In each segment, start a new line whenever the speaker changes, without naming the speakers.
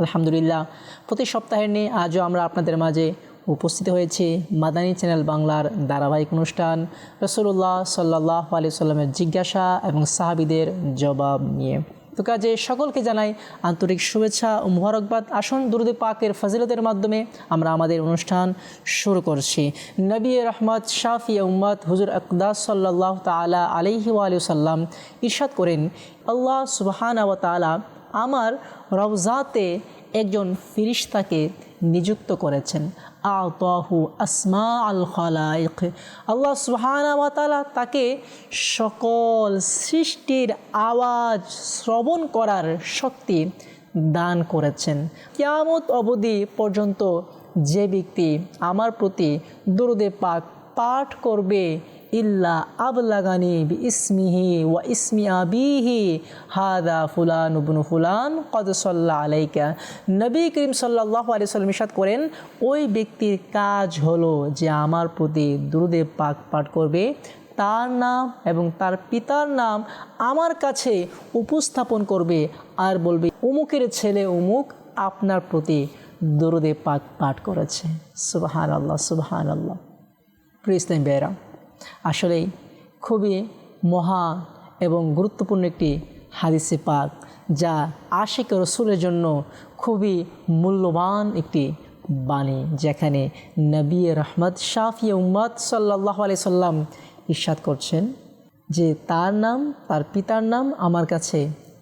আলহামদুলিল্লাহ। প্রতি সপ্তাহের নিয়ে আজও আমরা আপনাদের মাঝে উপস্থিত হয়েছি মাদানী চ্যানেল বাংলার ধারাবাহিক অনুষ্ঠান। রসুল্লাহ সাল্লাহ আলি সাল্লামের জিজ্ঞাসা এবং সাহাবিদের জবাব নিয়ে। তো কাজে সকলকে জানাই আন্তরিক শুভেচ্ছা ও মুবারকবাদ। আসন দুরুদ পাকের ফজিলতের মাধ্যমে আমরা আমাদের অনুষ্ঠান শুরু করছি। নবী রহমত, শাফি উম্মদ হুজুর আকদাস সাল্লাহ তালা আলহি আলু সাল্লাম ইরশাদ করেন, আল্লাহ সুবাহান আওয়া তালা আমার রওজাতে একজন ফিরিস্তাকে নিযুক্ত করেছেন। আতহু আসমা আল খালাইক। আল্লাহ সুহানাওয়াতালা তাকে সকল সৃষ্টির আওয়াজ শ্রবণ করার শক্তি দান করেছেন। কিয়ামত অবধি পর্যন্ত যে ব্যক্তি আমার প্রতি দুরুদে পাক পাঠ করবে ইল্লা আবলাগানি বি ইসমিহি ওয়া ইসমি আবিহি। হাদা ফুলান উবনু ফুলান, কদ সাল্লাহ আলাইকা। নবী করিম সাল্লাহ আলি সাল্লাম ইসাদ করেন, ওই ব্যক্তির কাজ হলো যে আমার প্রতি দুরুদে পাক পাঠ করবে, তার নাম এবং তার পিতার নাম আমার কাছে উপস্থাপন করবে আর বলবে, উমুকের ছেলে উমুক আপনার প্রতি দরুদে পাক পাঠ করেছে। সুবাহান আল্লাহ সুবাহান আল্লাহ প্রিয় ইসলাম বেরা আসলেই খুবই মহা এবং গুরুত্বপূর্ণ একটি হাদিসে পাক, যা আশিক রসুলের জন্য খুবই মূল্যবান একটি বাণী, যেখানে নবী রহমদ শাফি উম্মদ সাল্লাহ আলি সাল্লাম ইস্বাদ করছেন যে তার নাম, তার পিতার নাম আমার কাছে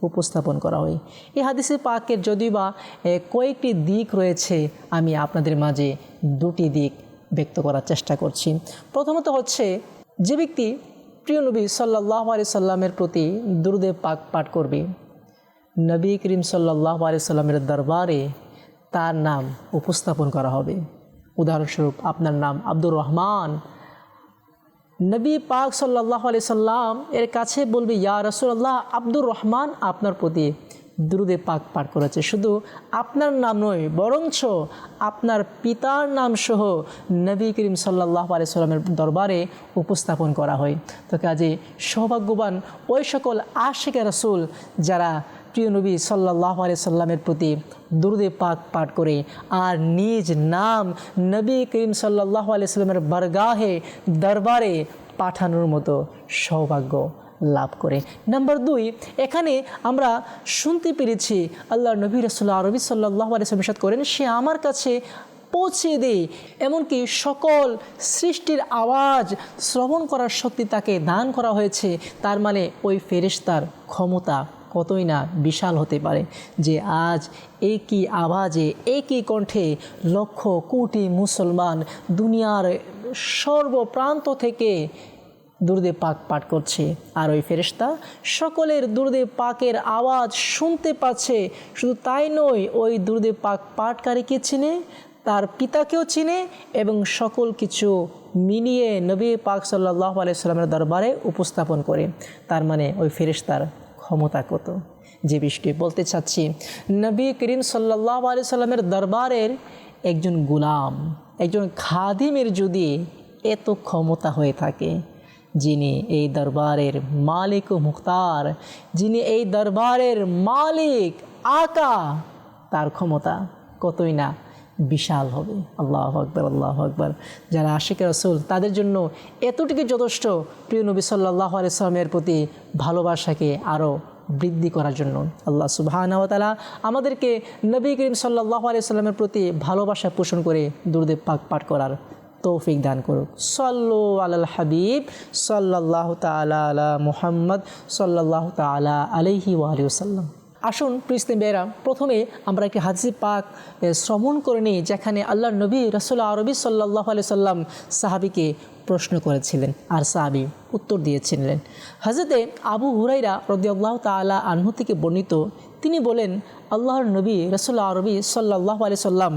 উপস্থাপন করা হয়। এই হাদিসে পাকের যদিও বা কয়েকটি দিক রয়েছে, আমি আপনাদের মাঝে দুটি দিক ব্যক্ত করার চেষ্টা করছি। প্রথমত হচ্ছে, যে ব্যক্তি প্রিয় নবী সাল্লাহ আলি সাল্লামের প্রতি দুরুদে পাক পাঠ করবে, নবী করিম সাল্লাহ আলি সাল্লামের দরবারে তার নাম উপস্থাপন করা হবে। উদাহরণস্বরূপ, আপনার নাম আব্দুর রহমান। নবী পাক সাল্লাহ আলি সাল্লাম এর কাছে বলবে, ইয়া রসুল্লাহ আব্দুর রহমান আপনার প্রতি দুরুদে পাক পাঠ করেছে। শুধু আপনার নাম নয়, বরঞ্চ আপনার পিতার নাম সহ নবী করিম সাল্লাহ আলি সাল্লামের দরবারে উপস্থাপন করা হয়। তো কাজে সৌভাগ্যবান ওই সকল আশেখ রসুল যারা প্রিয় নবী সাল্লাহ আলি সাল্লামের প্রতি দুরুদে পাক পাঠ করে আর নিজ নাম নবী করিম সাল্লাহ আলি সাল্লামের বরগাহে দরবারে পাঠানোর মতো সৌভাগ্য। লাভ করে। নাম্বার দুই, এখানে আমরা শুনতে পেরেছি আল্লাহ নবী রসুল্লাহ আরবি সাল্লাহ আলিয়াদ করেন, সে আমার কাছে পৌঁছে দেয় এমনকি সকল সৃষ্টির আওয়াজ শ্রবণ করার শক্তি তাকে দান করা হয়েছে। তার মানে ওই ফেরেশতার ক্ষমতা কতই না বিশাল হতে পারে যে আজ একই আওয়াজে, একই কণ্ঠে লক্ষ কোটি মুসলমান দুনিয়ার সর্বপ্রান্ত থেকে দুর্দে পাক পাঠ করছে। আর ওই ফেরেস্তা সকলের দুর্দে পাকের আওয়াজ শুনতে পাচ্ছে। শুধু তাই নয়, ওই দুর্দে পাক পাঠকারীকে চিনে? তার পিতাকেও চিনে এবং সকল কিছু মিলিয়ে নবী পাক সাল্লাহ আলাইসাল্লামের দরবারে উপস্থাপন করে। তার মানে ওই ফেরেস্তার ক্ষমতা কত? যে বিষয়টি বলতে চাচ্ছি, নবী করিম সাল্লাহ আলি সাল্লামের দরবারের একজন গুলাম, একজন খাদিমের যদি এত ক্ষমতা হয়ে থাকে যিনি এই দরবারের মালিক ও মুখতার, যিনি এই দরবারের মালিক, আকা, তার ক্ষমতা কতই না বিশাল হবে। আল্লাহ আকবর আল্লাহ আকবর। যারা আশিক রসুল, তাদের জন্য এতটুকু যথেষ্ট প্রিয় নবী সাল্লাহ আলিয়াল্লামের প্রতি ভালোবাসাকে আরও বৃদ্ধি করার জন্য। আল্লাহ সুবাহানতালা আমাদেরকে নবী করিম সাল্লাহ আলিয়াল্লামের প্রতি ভালোবাসা পোষণ করে দুর্দেব পাক পাঠ করার তৌফিক দান করুক। সল্লু আল হাবিব সাল্লাহ তালা আলা মুহাম্মদ সাল্লাহ তালা আলহি ওয়াসাল্লাম। আসুন প্রিস্তিম বেরা প্রথমে আমরা একটি হাজি পাক শ্রমণ করে নিই, যেখানে আল্লাহ নবী রসুল্লা আরবি সাল্লাহ আলি সাল্লাম সাহাবিকে প্রশ্ন করেছিলেন আর সাহাবি উত্তর দিয়েছিলেন। হজরতে আবু হুরাইরা রদিয়াল্লাহ তালা আনহু থেকে বর্ণিত, তিনি বলেন, আল্লাহর নবী রসুল্লা আরবি সাল্লাহ আলি সাল্লাম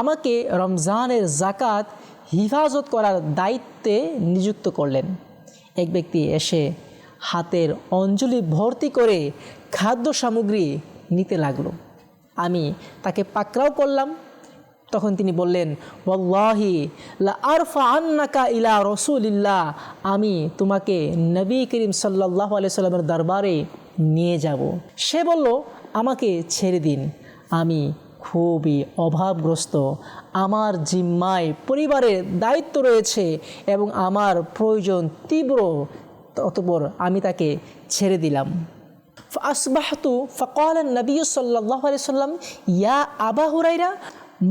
আমাকে রমজানের জাকাত হিফাজত করার দায়িত্বে নিযুক্ত করলেন। এক ব্যক্তি এসে হাতের অঞ্জলি ভর্তি করে খাদ্য সামগ্রী নিতে লাগল। আমি তাকে পাকড়াও করলাম। তখন তিনি বললেন, ওয়াল্লাহি লা আরফা আন্নাকা ইলা রসুলিল্লাহ, আমি তোমাকে নবী করিম সাল্লাহ আলি সাল্লামের দরবারে নিয়ে যাব। সে বলল, আমাকে ছেড়ে দিন। আমি খুবই অভাবগ্রস্ত। আমার জিম্মায় পরিবারের দায়িত্ব রয়েছে এবং আমার প্রয়োজন তীব্র, অতপর আমি তাকে ছেড়ে দিলাম। আসবাহতু ফকাল নবী সাল্লাহ আলি সাল্লাম, ইয়া আবাহুরাইরা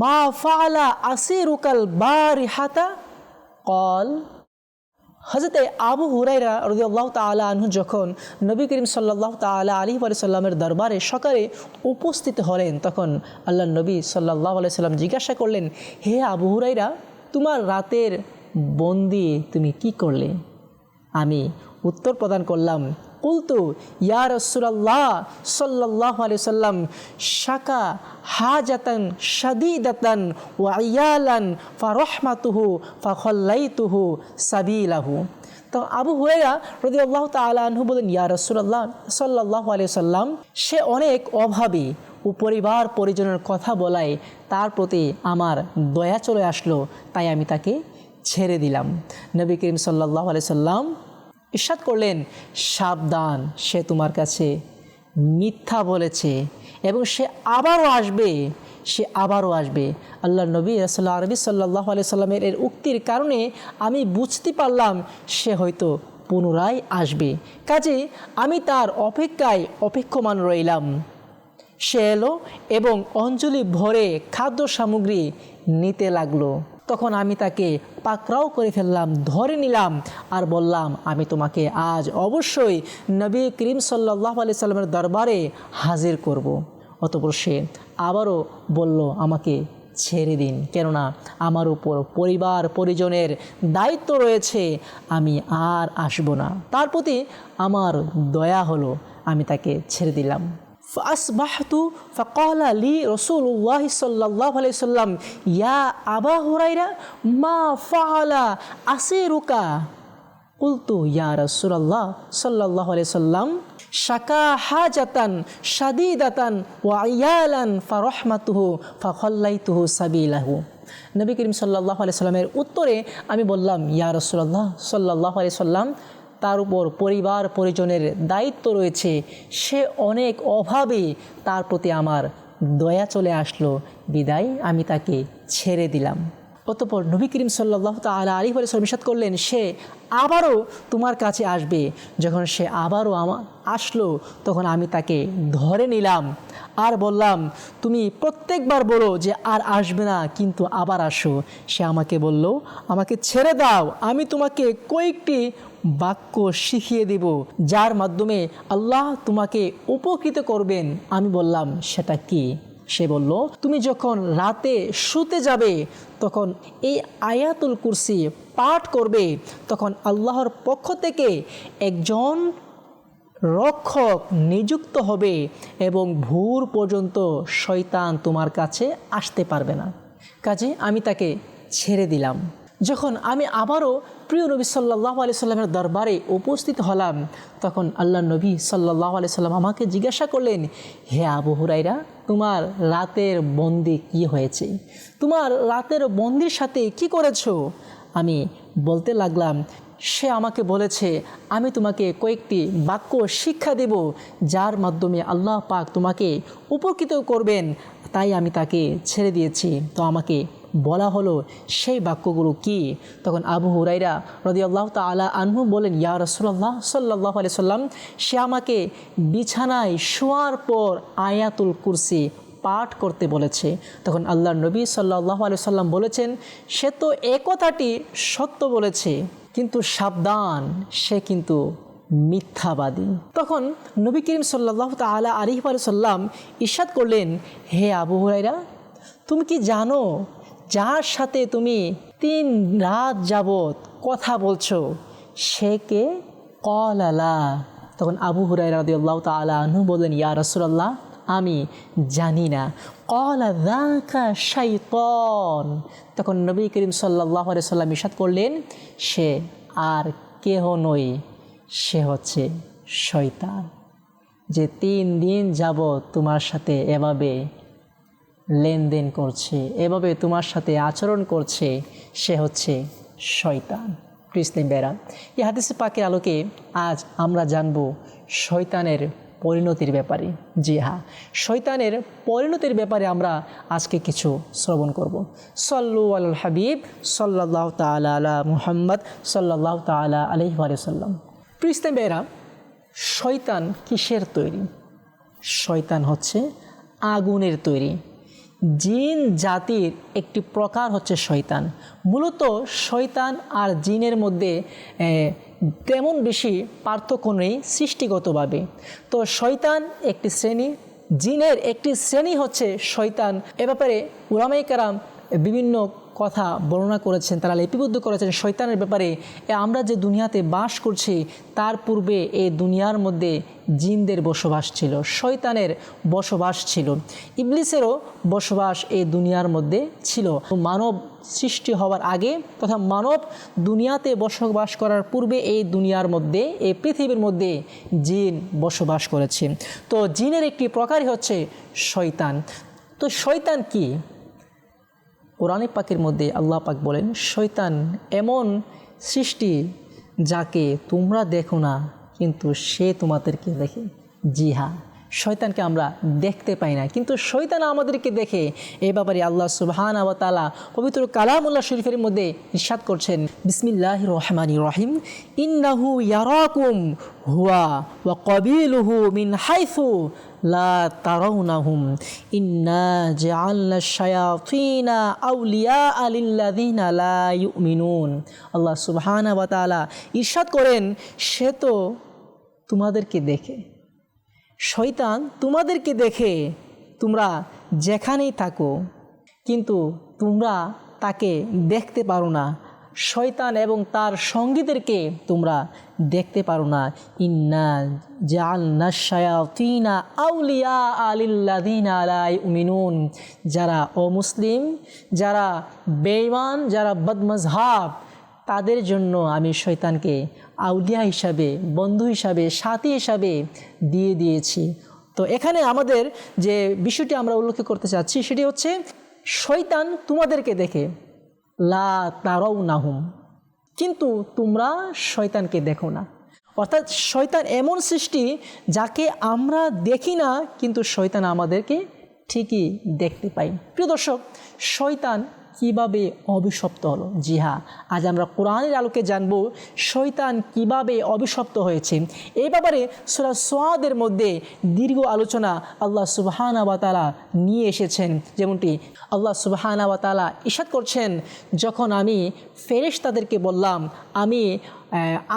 মা ফালা আসি রুকাল বা বারিহাতা? কল হজরতে আবু হুরাইরা রদিয়াল্লাহ তালা আনহু যখন নবী করিম সাল্লাহ তালা আলী সাল্লামের দরবারে সকালে উপস্থিত হলেন, তখন আল্লাহ নবী সাল্লাহ আলি সাল্লাম জিজ্ঞাসা করলেন, হে আবু হুরাইরা তোমার রাতের বন্দি তুমি কি করলে? আমি উত্তর প্রদান করলাম কুলতু, ইয়া রসুল্লাহ সাল্লাহ আলি সাল্লাম, শাকা হাজাতান ওয়াইয়ালান ফা রহমাতুহু ফা খল্লাইতুহু সাবিলাহু। তো আবু হুয়েরা রদি আল্লাহ তালহু বলেন, ইয়া রসুল্লাহ সাল্লাহ আলি সাল্লাম, সে অনেক অভাবী ও পরিবার পরিজনের কথা বলায়, তার প্রতি আমার দয়া চলে আসলো, তাই আমি তাকে ছেড়ে দিলাম। নবী করিম সাল্লাহ আলি সাল্লাম ইস্বাদ করলেন, সাবধান, সে তোমার কাছে মিথ্যা বলেছে এবং সে আবারও আসবে, সে আবারও আসবে। আল্লাহ নবী রসল্লা আরবি সাল্লাহ আলি সাল্লামের এর উক্তির কারণে আমি বুঝতে পারলাম সে হয়তো পুনরায় আসবে। কাজে আমি তার অপেক্ষায় অপেক্ষমান রইলাম। সে এলো এবং অঞ্জলি ভরে খাদ্য সামগ্রী নিতে লাগল। তখন আমি তাকে পাকড়াও করে ফেললাম, ধরে নিলাম আর বললাম, আমি তোমাকে আজ অবশ্যই নবী করিম সাল্লাহ আলি সাল্লামের দরবারে হাজির করব। অতপর সে আবারও বলল, আমাকে ছেড়ে দিন, কেননা আমার উপর পরিবার পরিজনের দায়িত্ব রয়েছে, আমি আর আসব না তার প্রতি আমার দয়া হলো, আমি তাকে ছেড়ে দিলাম আসবাহতু ফকল আলী রসুল্লাহ সাল্লাহ আলাইসাল্লাম ইয়া আবা হুরাইরা মা ফালা আসে রুকা কুলতু ইয়া রসুল্লাহ সাল্লাহ আলাইসাল্লাম শাকা হাজাতান সাদিদাতান ওয়াইয়ালান ফারহমাতুহু ফাখল্লাইতুহু সাবিলাহু নবী করিম সাল্লাহ আলাইসাল্লামের উত্তরে আমি বললাম ইয়া রসুল্লাহ সাল্লাহ আলাইসাল্লাম তার উপর পরিবার পরিজনের দায়িত্ব রয়েছে। সে অনেক অভাবে তার প্রতি আমার দয়া চলে আসলো। বিদায়, আমি তাকে ছেড়ে দিলাম। অতপর নবী করিম সাল্লাহ তালা আলী বলে সরমিসাদ করলেন, সে আবারও তোমার কাছে আসবে। যখন সে আবারও আমার আসলো, তখন আমি তাকে ধরে নিলাম। আর বললাম, তুমি প্রত্যেকবার বলো যে আর আসবে না, কিন্তু আবার আসো। সে আমাকে বলল, আমাকে ছেড়ে দাও। আমি তোমাকে কয়েকটি বাক্য শিখিয়ে দেব, যার মাধ্যমে আল্লাহ তোমাকে উপকৃত করবেন। আমি বললাম, সেটা কি? সে বলল, তুমি যখন রাতে শুতে যাবে, তখন এই আয়াতুল কুরসি পাঠ করবে, তখন আল্লাহর পক্ষ থেকে একজন রক্ষক নিযুক্ত হবে এবং ভোর পর্যন্ত শয়তান তোমার কাছে আসতে পারবে না। কাজে আমি তাকে ছেড়ে দিলাম। যখন আমি আবারও প্রিয় নবী সাল্লাহ আলি সাল্লামের দরবারে উপস্থিত হলাম, তখন আল্লাহ নবী সাল্লাহ আলি সাল্লাম আমাকে জিজ্ঞাসা করলেন, হে আবু হুরাইরা তোমার রাতের বন্দি কি হয়েছে? তোমার রাতের বন্দির সাথে কি করেছ? আমি বলতে লাগলাম, সে আমাকে বলেছে, আমি তোমাকে কয়েকটি বাক্য শিক্ষা দেব, যার মাধ্যমে আল্লাহ পাক তোমাকে উপকৃত করবেন, তাই আমি তাকে ছেড়ে দিয়েছি। তো আমাকে বলা হলো, সেই বাক্যগুলো কি? তখন আবু হুরাইরা রদি আল্লাহ তালা আনহু বলেন ইয়া রসুল্লাহ সাল্লাহ আলি সাল্লাম, সে আমাকে বিছানায় শোয়ার পর আয়াতুল কুরসি পাঠ করতে বলেছে। তখন আল্লাহ নবী সাল্লাহ আলি সাল্লাম বলেছেন, সে তো এ কথাটি সত্য বলেছে, কিন্তু সাবধান, সে কিন্তু মিথ্যাবাদী। তখন নবী করিম সাল্লাহ তালা আলিহ সাল্লাম ইস্বাদ করলেন, হে আবু হুরাইরা তুমি কি জানো যার সাথে তুমি তিন রাত যাবৎ কথা বলছো, সে কে? কল আলা তখন আবু হুরাই রাদি আল্লাহ তালা আনহু বললেন, ইয়া রসুল্লাহ আমি জানি না। কলা দাকা শাইতন। তখন নবী করিম সাল্লাহ সাল্লাম ইসাদ করলেন, সে আর কেহ নই, সে হচ্ছে শয়তান। যে তিন দিন যাব তোমার সাথে এভাবে লেনদেন করছে, এভাবে তোমার সাথে আচরণ করছে, সে হচ্ছে শয়তান। কৃষ্ণ বেরা এই হাদিসে পাকের আলোকে আজ আমরা জানব শয়তানের পরিণতির ব্যাপারে। জি হ্যাঁ শয়তানের পরিণতির ব্যাপারে আমরা আজকে কিছু শ্রবণ করব। সল্লু আল হাবিব সাল্লাহ তালা আলা মুহাম্মদ সাল্লাহ তালা আলহি সাল্লাম কৃষ্ণ বেরা শয়তান কিসের তৈরি? শয়তান হচ্ছে আগুনের তৈরি। জিন জাতির একটি প্রকার হচ্ছে শয়তান। মূলত শয়তান আর জিনের মধ্যে তেমন বেশি পার্থক্য নেই সৃষ্টিগতভাবে। তো শয়তান একটি শ্রেণি, জিনের একটি শ্রেণি হচ্ছে শয়তান। এ ব্যাপারে উলামাই কারাম বিভিন্ন কথা বর্ণনা করেছেন, তারা লিপিবদ্ধ করেছেন শয়তানের ব্যাপারে আমরা যে দুনিয়াতে বাস করছি, তার পূর্বে এই দুনিয়ার মধ্যে জিনদের বসবাস ছিল, শয়তানের বসবাস ছিল। ইবলিসেরও বসবাস এই দুনিয়ার মধ্যে ছিল। মানব সৃষ্টি হওয়ার আগে তথা মানব দুনিয়াতে বসবাস করার পূর্বে এই দুনিয়ার মধ্যে এই পৃথিবীর মধ্যে জিন বসবাস করেছে। তো জিনের একটি প্রকারই হচ্ছে শয়তান। তো শয়তান কি? কোরআনে পাকের মধ্যে আল্লাহ পাক বলেন শৈতান এমন সৃষ্টি যাকে তোমরা দেখো না, কিন্তু সে তোমাদেরকে দেখে জি হ্যাঁ শয়তানকে আমরা দেখতে পাই না। কিন্তু শয়তান আমাদেরকে দেখে এ ব্যাপারে আল্লাহ সুবহান তালা পবিত্র কালামুল্লাহ শরীফের মধ্যে ইরশাদ করছেন বিসমিল্লাহ রহমানি রহিম। ইন্নাহু ইয়ারাকুম হুয়া ওয়া কবিলুহু মিন হাইথু লা আউলিয়া আল্লাহ তাআলা ইরশাদ করেন, সে তো তোমাদেরকে দেখে। শয়তান তোমাদেরকে দেখে তোমরা যেখানেই থাকো, কিন্তু তোমরা তাকে দেখতে পারো না। শয়তান এবং তার সঙ্গীদেরকে তোমরা দেখতে পারো না। ইন্না জাল নাশায়াতিনা আউলিয়া আলিল্লাদিন আলাই উমিনুন যারা অমুসলিম, যারা বেঈমান, যারা বদমজহাব তাদের জন্য আমি শয়তানকে আউলিয়া হিসাবে, বন্ধু হিসাবে, সাথী হিসাবে দিয়ে দিয়েছি। তো এখানে আমাদের যে বিষয়টি আমরা উল্লেখ করতে চাচ্ছি, সেটি হচ্ছে, শয়তান তোমাদেরকে দেখে, লা তারাও নাহুম কিন্তু তোমরা শয়তানকে দেখো না। অর্থাৎ শয়তান এমন সৃষ্টি যাকে আমরা দেখি না, কিন্তু শয়তান আমাদেরকে ঠিকই দেখতে পাই। প্রিয় দর্শক, শয়তান কীভাবে অভিশপ্ত হলো? জি হ্যাঁ আজ আমরা কোরআনের আলোকে জানব শৈতান কীভাবে অভিশপ্ত হয়েছে। এই ব্যাপারে সুরা সোয়াদের মধ্যে দীর্ঘ আলোচনা আল্লাহ সুবাহানা বাতালা নিয়ে এসেছেন। যেমনটি আল্লাহ সুবাহানা বাতালা ইশাদ করছেন, যখন আমি ফেরেশ তাদেরকে বললাম, আমি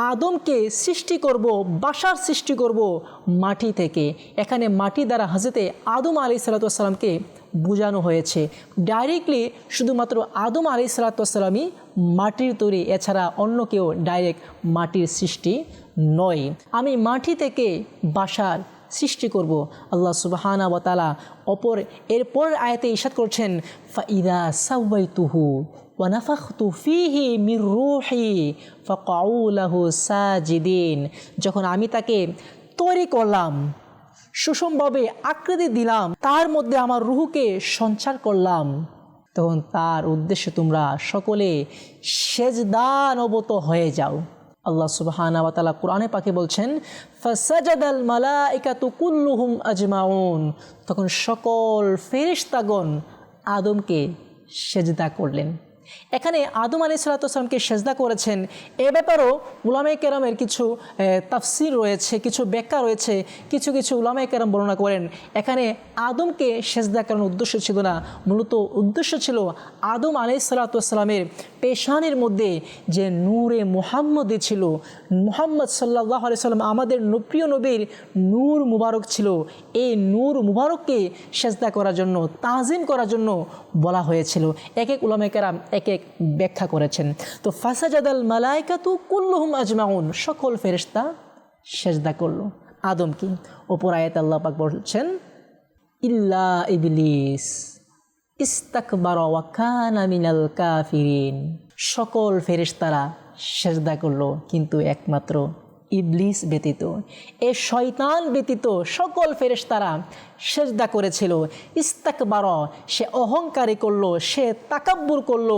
আদমকে সৃষ্টি করব, বাসার সৃষ্টি করব মাটি থেকে। এখানে মাটি দ্বারা হাজতে আদম আলি সাল্লাতামকে বোঝানো হয়েছে। ডাইরেক্টলি শুধুমাত্র আদম আলি সাল্লাতামই মাটির তৈরি, এছাড়া অন্য কেউ ডাইরেক্ট মাটির সৃষ্টি নয়। আমি মাটি থেকে বাসার সৃষ্টি করব। আল্লাহ সুবাহানা ওয়াতালা অপর এরপর আয়তে ইশাদ করছেন, ফাইদা সাউবাই তুহু ওয়ানাফাখতু ফাকাউলাহু সাজিদিন। যখন আমি তাকে তৈরি করলাম সুষমভাবে আকৃতি দিলাম, তার মধ্যে আমার রুহুকে সঞ্চার করলাম। তখন তার উদ্দেশ্যে তোমরা সকলে সেজদানবত হয়ে যাও। আল্লাহ সুবহানা তাআলা কোরআনে পাকে বলছেন আজমাউন। তখন সকল ফেরেশতাগণ আদমকে সেজদা করলেন। এখানে আদম আলী সালাতামকে সেজদা করেছেন। এ ব্যাপারেও উলামাই কেরামের কিছু তাফসির রয়েছে, কিছু ব্যাখ্যা রয়েছে, কিছু কিছু উলামাই কেরাম বর্ণনা করেন। এখানে আদমকে সেজদা করার উদ্দেশ্য ছিল না, মূলত উদ্দেশ্য ছিল আদম আলি সাল্লাতামের পেশানির মধ্যে যে নূরে মোহাম্মদে ছিল। মোহাম্মদ সাল্লাহ আলি সাল্লাম আমাদের প্রিয় নবীর নূর মুবারক ছিল। এই নূর মুবারককে সেজদা করার জন্য, তাজিম করার জন্য বলা হয়েছিল। এক এক উলামাই কেরাম এক এক ব্যাখ্যা করেছেন। তো ফাসাজাদাল মালাইকাতু কুল্লুহুম আজমাউন, সকল ফেরিস্তা সেজদা করল। আদম কি? ওপর আয়াত আল্লাহ পাক বলছেন, ইল্লা ইবলিস ইস্তাকবার ওয়াকানা কাফিরিন। সকল ফেরিস্তারা সেজদা করল, কিন্তু একমাত্র ইবলিস ব্যতীত, এ শয়তান ব্যতীত সকল ফেরেশতারা সেজদা করেছিল। ইস্তাকবার, সে অহংকারী করল, সে তাকাব্বুর করল।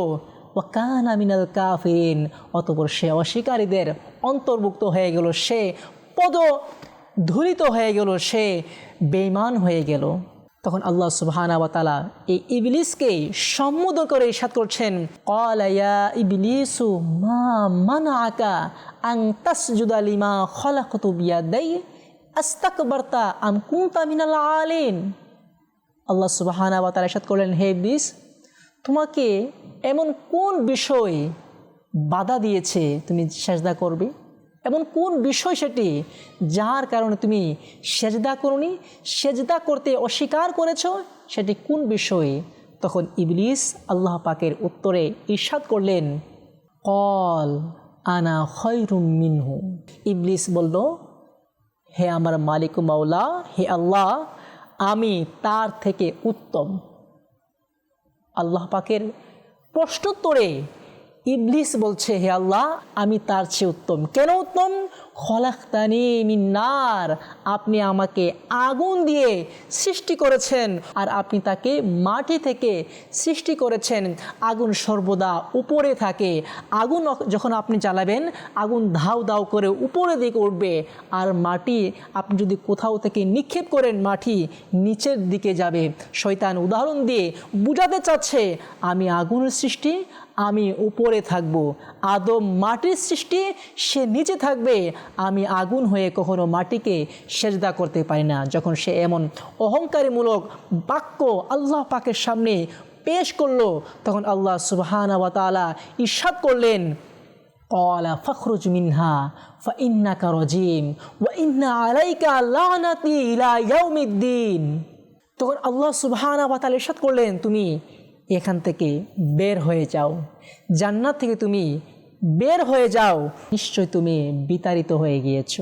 ওয়াকানা মিনাল কাফিরিন, অতপর সে অস্বীকারীদের অন্তর্ভুক্ত হয়ে গেল, সে পদ ধুলিত হয়ে গেল, সে বেইমান হয়ে গেল। তখন আল্লাহ সুবহানা ওয়া এই ইবলিসকে সম্বোধন করে ইরশাদ করছেন, ক্বালা ইয়া ইবলিসু মা মানাআকা আন তাসজুদা লিমা খালাকতু বিয়াদাই আস্তাকবারতা আম কুনতা মিনাল আলিন? আল্লাহ সুবহানা ওয়া তাআলা ইরশাদ করলেন, হে ইবলিস, তোমাকে এমন কোন বিষয় বাধা দিয়েছে তুমি সেজদা করবে? এমন কোন বিষয় সেটি যার কারণে তুমি সেজদা করনি? সেজদা করতে অস্বীকার করেছ? সেটি কোন বিষয়? তখন ইবলিস আল্লাহ পাকের উত্তরে ঈর্ষাদ করলেন, কল আনা খয়রুম মিনহু। ইবলিস বলল, হে আমার মালিক মাওলা, হে আল্লাহ, আমি তার থেকে উত্তম। আল্লাহ পাকের প্রশ্নোত্তরে ইবলিস বলছে, হে আল্লাহ, আমি তার চেয়ে উত্তম। কেন উত্তম? খলাক্তানি মিন্নার আপনি আমাকে আগুন দিয়ে সৃষ্টি করেছেন আর আপনি তাকে মাটি থেকে সৃষ্টি করেছেন। আগুন সর্বদা উপরে থাকে। আগুন যখন আপনি জ্বালাবেন, আগুন ধাউ দাউ করে উপরে দিকে উঠবে আর মাটি, আপনি যদি কোথাও থেকে নিক্ষেপ করেন, মাটি নিচের দিকে যাবে। শয়তান উদাহরণ দিয়ে বুঝাতে চাচ্ছে, আমি আগুনের সৃষ্টি আমি উপরে থাকব। আদম মাটির সৃষ্টি, সে নিচে থাকবে। আমি আগুন হয়ে কখনো মাটিকে সেজদা করতে পারি না। যখন সে এমন অহংকারীমূলক বাক্য আল্লাহ পাকের সামনে পেশ করল, তখন আল্লাহ সুবহানা ওয়া তাআলা করলেন কলা ফখরুজ মিনহা, ফাইন্নাকা রজিম, ওয়া ইন্না আলাইকা লানাতি ইলা ইয়াউমিদ্দিন। তখন আল্লাহ সুবহানা ওয়া তাআলা ইরশাদ করলেন, তুমি এখান থেকে বের হয়ে যাও। জান্নাত থেকে তুমি বের হয়ে যাও। নিশ্চয় তুমি বিতাড়িত হয়ে গিয়েছ।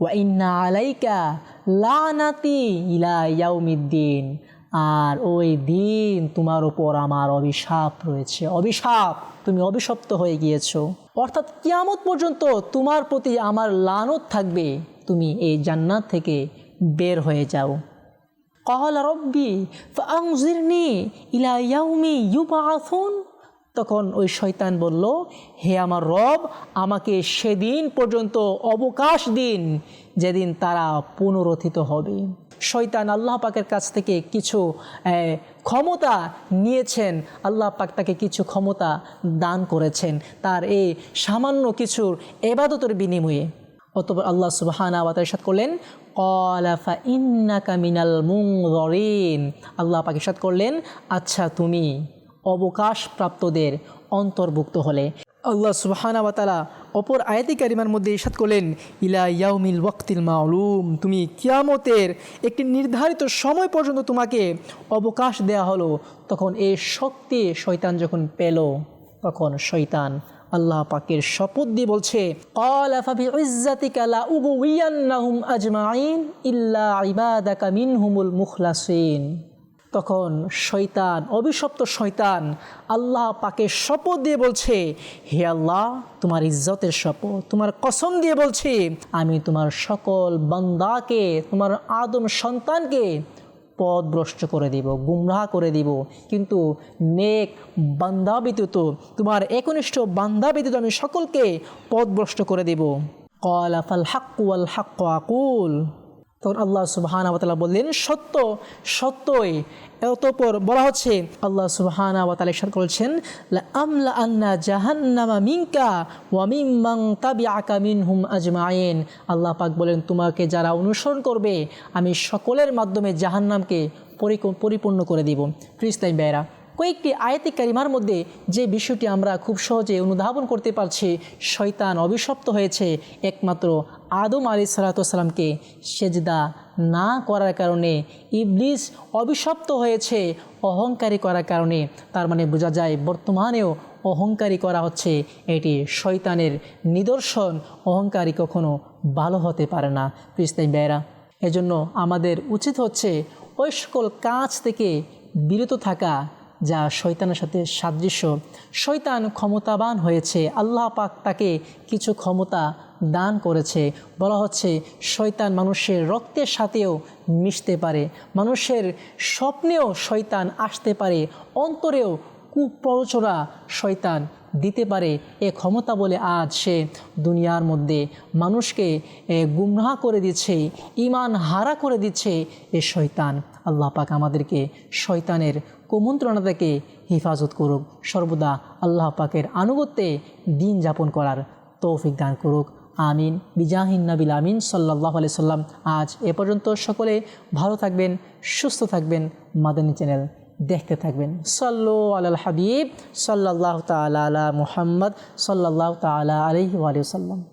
ওয়া ইন্না আলাইকা লানাতি ইলা আর ওই দিন তোমার ওপর আমার অভিশাপ রয়েছে। অভিশাপ, তুমি অভিশপ্ত হয়ে গিয়েছো। অর্থাৎ কিয়ামত পর্যন্ত তোমার প্রতি আমার লানত থাকবে। তুমি এই জান্নাত থেকে বের হয়ে যাও। কহল রব্বি ফাংজিরনি ইলা ইয়াউমি ইউবাথুন তখন ওই শয়তান বলল, হে আমার রব, আমাকে সেদিন পর্যন্ত অবকাশ দিন, যেদিন তারা পুনরথিত হবে। শৈতান আল্লাহ পাকের কাছ থেকে কিছু ক্ষমতা নিয়েছেন। আল্লাহ পাক তাকে কিছু ক্ষমতা দান করেছেন। তার এই সামান্য কিছুর এবাদতের বিনিময়ে। অতপর আল্লাহ সুবহানা তাআলা ইরশাদ করলেন, ক্বালা ইন্না কামিনাল মিনাল মুনযরিন। আল্লাহ পাক ইরশাদ করলেন আচ্ছা তুমি অবকাশপ্রাপ্তদের অন্তর্ভুক্ত হলে। আল্লাহ সুবহানা তাআলা অপর আয়াতি কারিমার মধ্যে ইরশাদ করলেন, ইলা ইয়াউমিল ওয়াক্তিল মাউলুম। তুমি কিয়ামতের একটি নির্ধারিত সময় পর্যন্ত তোমাকে অবকাশ দেয়া হলো, তখন এই শক্তি শয়তান যখন পেল, তখন শয়তান আল্লাহ পাকের শপথ দিয়ে বলছে তখন শৈতান অভিশপ্ত শৈতান আল্লাহ পাকে শপথ দিয়ে বলছে, হে আল্লাহ, তোমার ইজ্জতের শপথ, তোমার কসম দিয়ে বলছি, আমি তোমার সকল বান্দাকে, তোমার আদম সন্তানকে পথভ্রষ্ট করে দিব, গুমরাহ করে দিব। কিন্তু নেক বান্দা ব্যতীত তোমার একনিষ্ঠ বান্দা ব্যতীত আমি সকলকে পথ ভ্রষ্ট করে দিব। কল আফাল হাক্কু আল হাক্ক আকুল। তখন আল্লাহ সুবাহানা ওয়াতালা বললেন, সত্য, সত্যই। অতপর বলা হচ্ছে, আল্লাহ সুবাহানা ওয়াতালা ইরশাদ করেছেন আমলা আন্না জাহান্নামা মিনকা ওয়া মিম্মাং তাবিআকা মিনহুম আজমাইন। আল্লাহ পাক বলেন, তোমাকে যারা অনুসরণ করবে, আমি সকলের মাধ্যমে জাহান্নামকে পরিপূর্ণ করে দিব। ফ্রিস্তাইম বেয়রা কয়েকটি আয়াতি কারিমার মধ্যে যে বিষয়টি আমরা খুব সহজে অনুধাবন করতে পারছি, শয়তান অভিশপ্ত হয়েছে। একমাত্র আদম আলী সালাতামকে সেজদা না করার কারণে, ইবলিস অভিশপ্ত হয়েছে অহংকারী করার কারণে। তার মানে বোঝা যায় বর্তমানেও অহংকারী করা হচ্ছে। এটি শয়তানের নিদর্শন। অহংকারী কখনো ভালো হতে পারে না। প্রিস্তাই বেয়রা এজন্য আমাদের উচিত হচ্ছে ওই সকল কাজ থেকে বিরত থাকা যা শয়তানের সাথে সাদৃশ্য। শয়তান ক্ষমতাবান হয়েছে। আল্লাহ পাক তাকে কিছু ক্ষমতা দান করেছে। বলা হচ্ছে, শয়তান মানুষের রক্তের সাথেও মিশতে পারে। মানুষের স্বপ্নেও শয়তান আসতে পারে। অন্তরেও কুপ্রচরা শয়তান দিতে পারে। এ ক্ষমতা বলে আজ সে দুনিয়ার মধ্যে মানুষকে গুমরাহ করে দিচ্ছে ইমান হারা করে দিচ্ছে এ শয়তান। আল্লাহ পাক আমাদেরকে শয়তানের কুমন্ত্রণা থেকে হেফাজত করুক, সর্বদা আল্লাহ পাকের আনুগত্যে দিন যাপন করার তৌফিক দান করুক। আমিন। বিজাহিন নাবিল আমিন সাল্লাহ আলি সাল্লাম। আজ এ পর্যন্ত সকলে ভালো থাকবেন, সুস্থ থাকবেন। মাদানী চ্যানেল দেখতে থাকবেন। সাল্লু আল হাবিব সাল্লাহ তালা মুহাম্মদ সাল্লাহ তালা আলহি আলিয়া সাল্লাম।